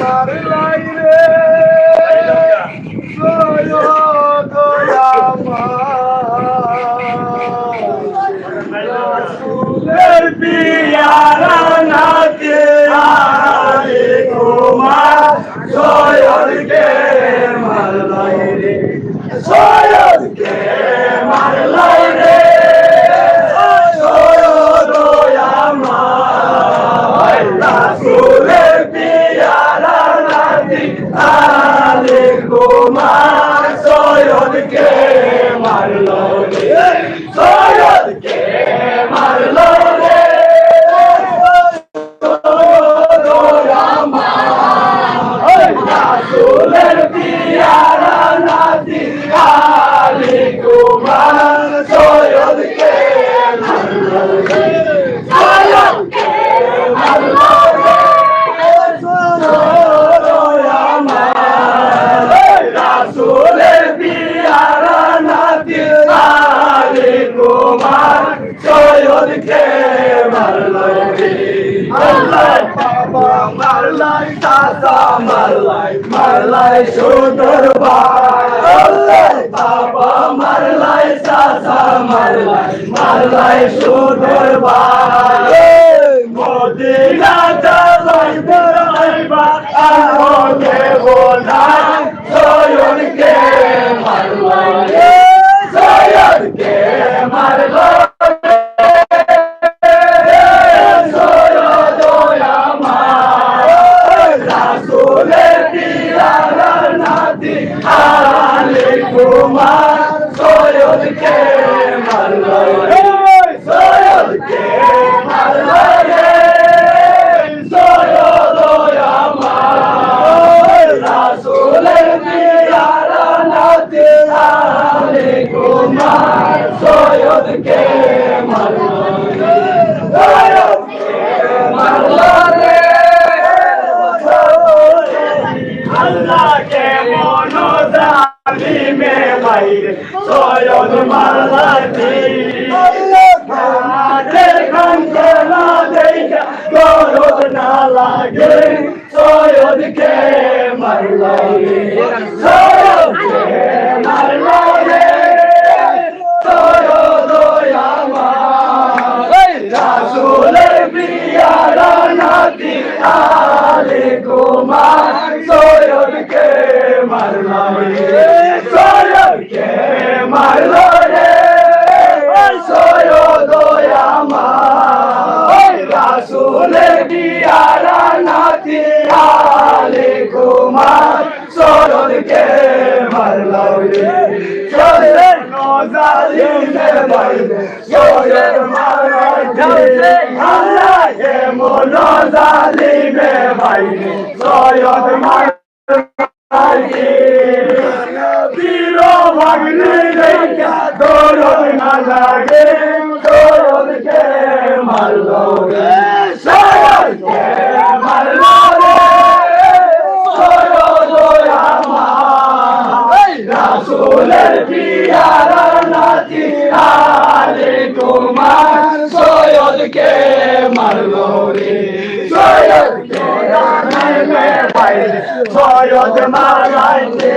মারলাই রে সৈয়দ আমার পিয়ারা নাচে আরে কুমার সৈয়দকে মারলাই রে সৈয়দকে মারলাই রে সৈয়দ আমার রাসূলের পিয়ারা নাচে আরে কুমার সৈয়দকে বাবা মারলাই চাচা মারলাই মারলাই সুন্দর ভাই আল্লাহ বাবা মারলাই চাচা মারলাই মারলাই সুন্দর ভাই মদিনা চালাই বেড়াইবা আলোকে বোঝাই সৈয়দকে রাসূলের পিয়ারা নাতি আলে কুমার সৈয়দকে মারলো রে সৈয়দকে মারলো রে সৈয়দ আমার রাসূলের পিয়ারা নাতি আলে কুমার সৈয়দকে মারলো রে। সৈয়দ নজালিমে মারবে সৈয়দ মারবে আল্লাহ কে মনো জালিমে ভাইরে সৈয়দ বীর ভাগ্নে দেখা না লাগে সৈয়দকে মারলো রে সৈয়দকে মারলো রে সৈয়দ আমার রাসূলের পিয়ারা নাতি আলে কুমার সৈয়দকে মারলো রে। সৈয়দ সৈয়দকে রানাইলে পাইলে সৈয়দ মারাইলে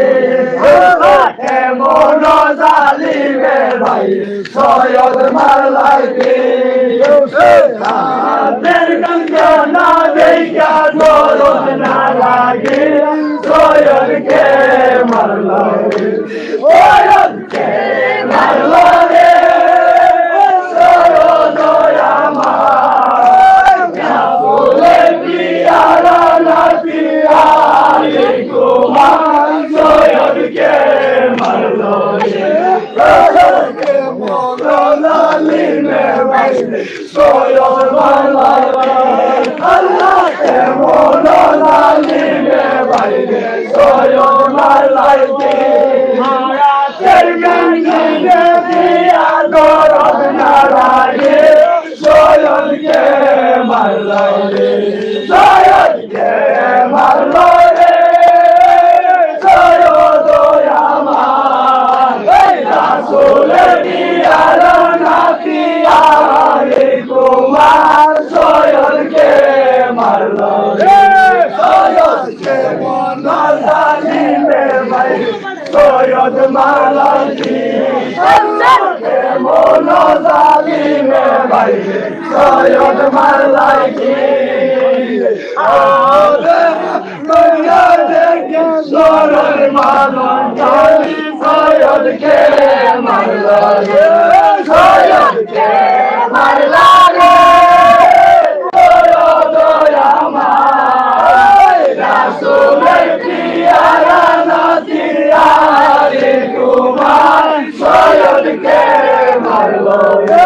এমন জালিমে ভাই সৈয়দ মারলাইতে তাদের গঙ্গ না দেখা দরদ না লাগে। সৈয়দকে মারলো রে। সৈয়দকে মারলো রে সৈয়দ আমার রাসূলের পিয়ারা নাতি আলী কুমার সৈয়দকে মারলো রে সৈয়দকে মোলালিমে বাইরে সৈয়দ মারলো আল্লাহকে মোলালিমে বাইরে সৈয়দ মারলাইতে মারাতের গঙ্গে দিয়া গরব না লাগে সৈয়দকে মারলো রে সৈয়দকে মারলো রে সৈয়দ আমার রাসূলের পিয়ারা নাতি আলে কুমার সৈয়দকে মারলো রে কে মারলা রে সৈয়দ কে মারলা রে সৈয়দ আমার রাসূলের পিয়ারা নাতি আরে কুমার সৈয়দ কে মারলো রে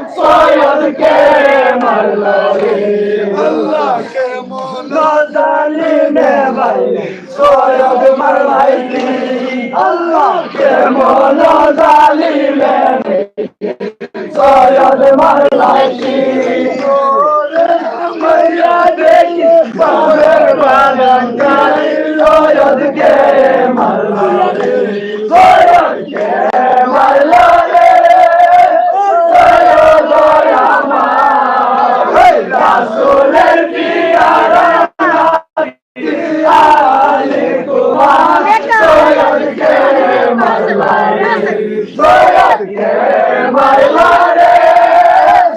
আমার রাসূলের পিয়ারা নাতি আরে কুমার সৈয়দ কে মারলো রে সৈয়দ কে মারলো রে সৈয়দ আমার রাসূলের পিয়ারা নাতি আলে কুমার সৈয়দ কে মারলো রে আল্লাহ কে মোলা জালিমে ভাই সৈয়দ মারলাই আল্লাহ কে মোলা জালিমে সৈয়দ মারলাই কি মাইয়া দেখি বাবের বাগান গাই সৈয়দ কে মারলো রে সৈয়দ কে মারলো রে সৈয়দ আমার রাসূলের পিয়ারা আলে কুমার সৈয়দ কে মারলো রে সৈয়দ কে মারলো রে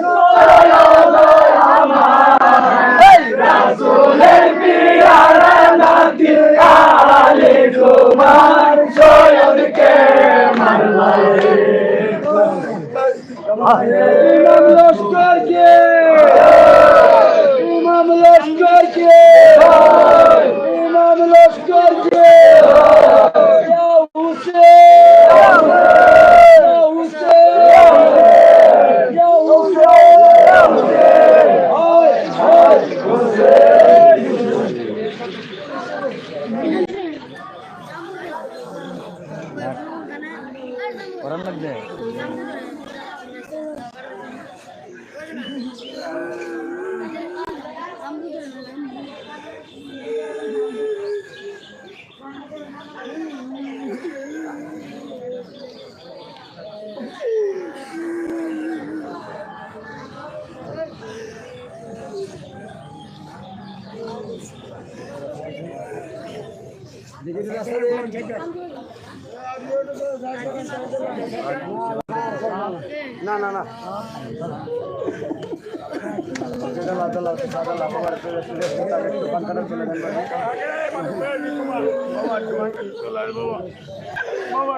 সৈয়দ আমার রাসূলের পিয়ারা নাতি আলে কুমার সৈয়দ কে মারলো রে ইমাম লস্কর কে ইমাম লস্কর কে ইমাম লস্কর কে ইয়া 你给他说一声。ইয়া ইয়া হায় হায় না না না বাবা